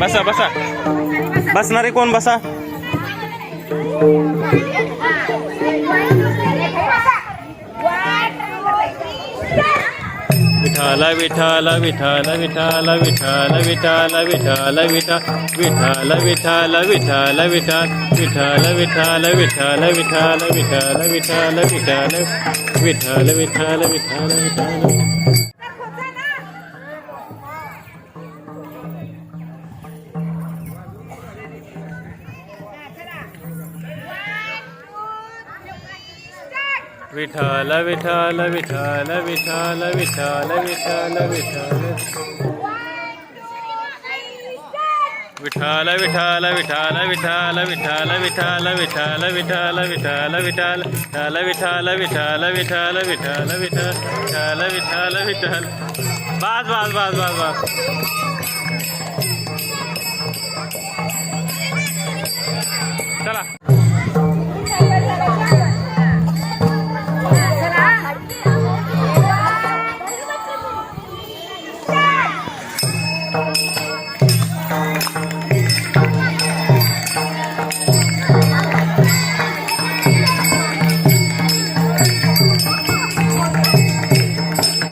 बसा बसा बसणारे कोण बसा विठाला विठाला विठाला विठाला विठाल विठाला विठाला विठा विठाल विठाला विठाला विठाल विठाला विठाला विठाला विठाला विठाला विठाला विठाल विठाल विठाल विठाल विठाल विठाल विठाल विठाल विठ्ठल विठ्ठल विठाल विठ्ठल विठाल विठाल विठाल विठाल विठाल विठाल विठाल विठाल विठ्ठल विठाल विठ्ठल विठाल विठ्ठल विठाल विठाल विठाल विठ्ठल विठाल विठाल बस बस बस बस बस चला